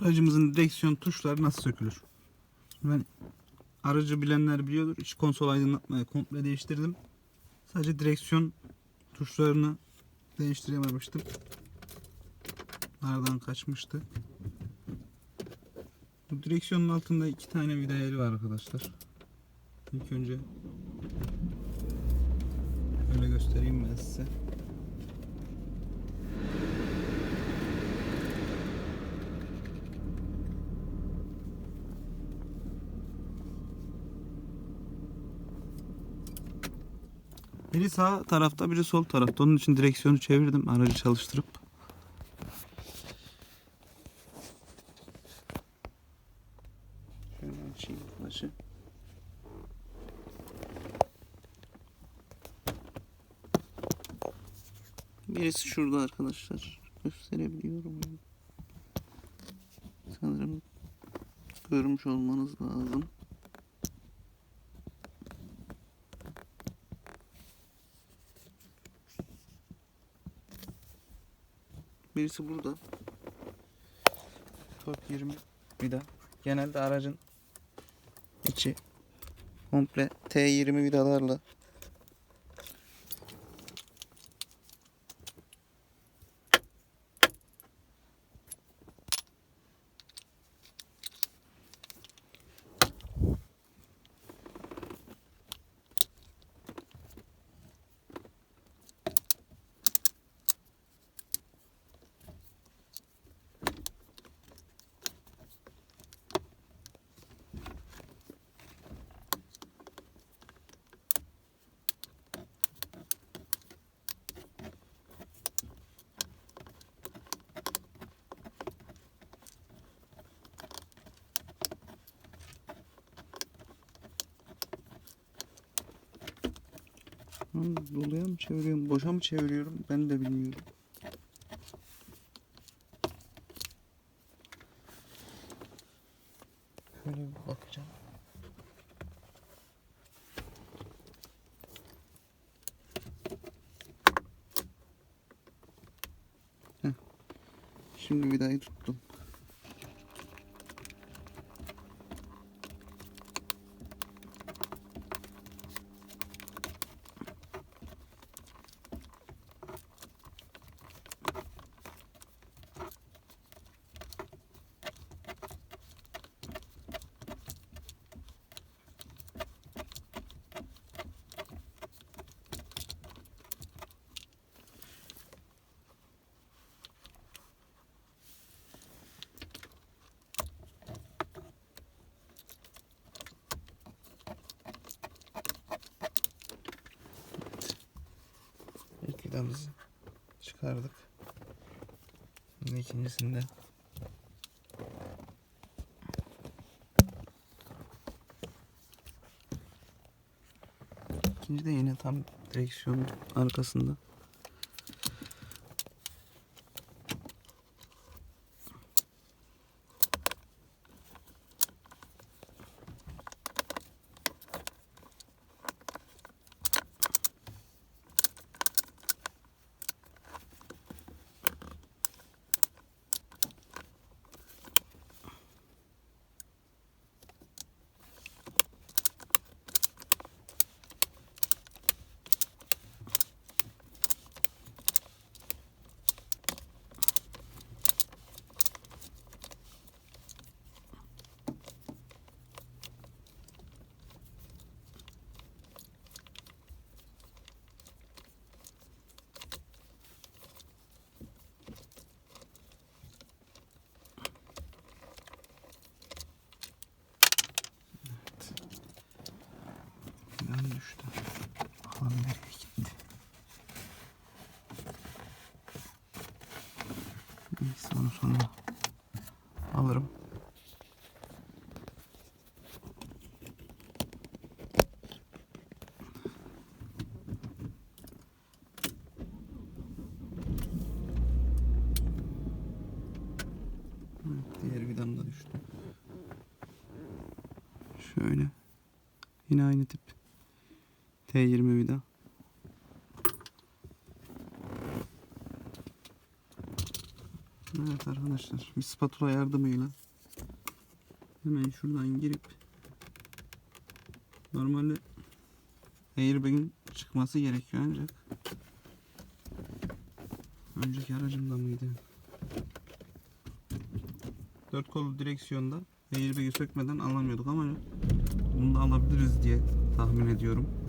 Aracımızın direksiyon tuşları nasıl sökülür? Ben aracı bilenler biliyordur. İç konsol aydınlatmayı komple değiştirdim. Sadece direksiyon tuşlarını değiştirememiştim. Nereden kaçmıştı? Bu direksiyonun altında iki tane vida yeri var arkadaşlar. İlk önce öyle göstereyim ben size. Biri sağ tarafta, biri sol tarafta. Onun için direksiyonu çevirdim aracı çalıştırıp. Şöyle açayım flaşı. Birisi şurada arkadaşlar. Gösterebiliyorum. Sanırım görmüş olmanız lazım. Birisi burada. Top 20 vida. Genelde aracın içi komple T20 vidalarla Lan Doluya mı çeviriyorum, boşa mı çeviriyorum ben de bilmiyorum. Şöyle bir bakacağım. Heh. Şimdi vidayı tuttum. İlk vidamızı çıkardık. Şimdi ikincisinde İkinci de yine tam direksiyonun arkasında. Plan düştü. Bakalım nereye gitti. Neyse onu sonra alırım. Diğer vidam da düştü. Şöyle. Yine aynı tip. T20 vida. Evet arkadaşlar bir spatula yardımıyla hemen şuradan girip normalde airbag'in çıkması gerekiyor ancak önceki aracımda mıydı? Dört kollu direksiyonda airbag'i sökmeden alamıyorduk ama bunu da alabiliriz diye tahmin ediyorum.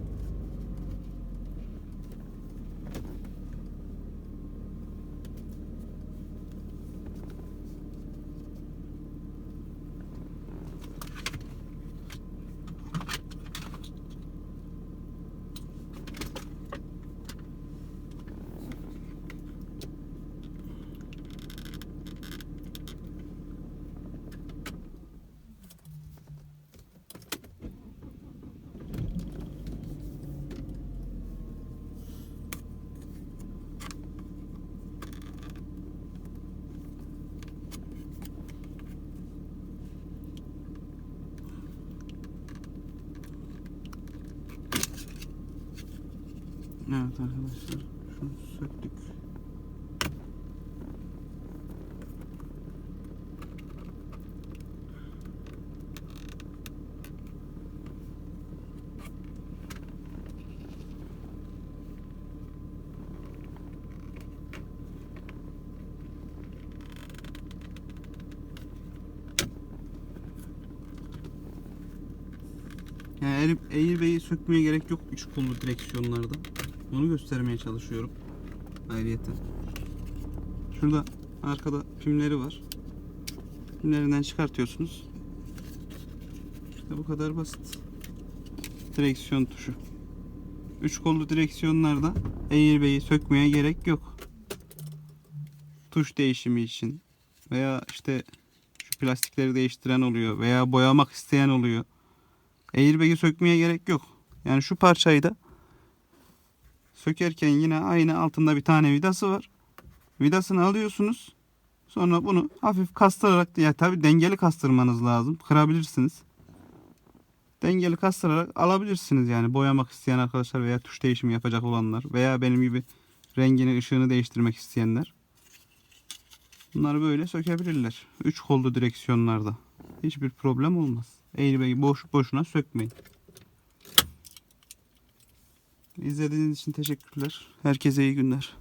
Evet arkadaşlar şunu söktük. Yani Air- Airbag'i sökmeye gerek yok 3 kollu direksiyonlarda. Onu göstermeye çalışıyorum. Ayrıyeten. Şurada arkada pimleri var. Pimlerinden çıkartıyorsunuz. İşte bu kadar basit. Direksiyon tuşu. 3 kollu direksiyonlarda airbag'i sökmeye gerek yok. Tuş değişimi için veya işte şu plastikleri değiştiren oluyor veya boyamak isteyen oluyor. Airbag'i sökmeye gerek yok. Yani şu parçayı da sökerken yine aynı altında bir tane vidası var. Vidasını alıyorsunuz. Sonra bunu hafif kastırarak ya tabi dengeli kastırmanız lazım. Kırabilirsiniz. Dengeli kastırarak alabilirsiniz yani boyamak isteyen arkadaşlar veya tuş değişimi yapacak olanlar veya benim gibi rengini ışığını değiştirmek isteyenler. Bunları böyle sökebilirler. 3 kollu direksiyonlarda. Hiçbir problem olmaz. Airbag'i boş boşuna sökmeyin. İzlediğiniz için teşekkürler. Herkese iyi günler.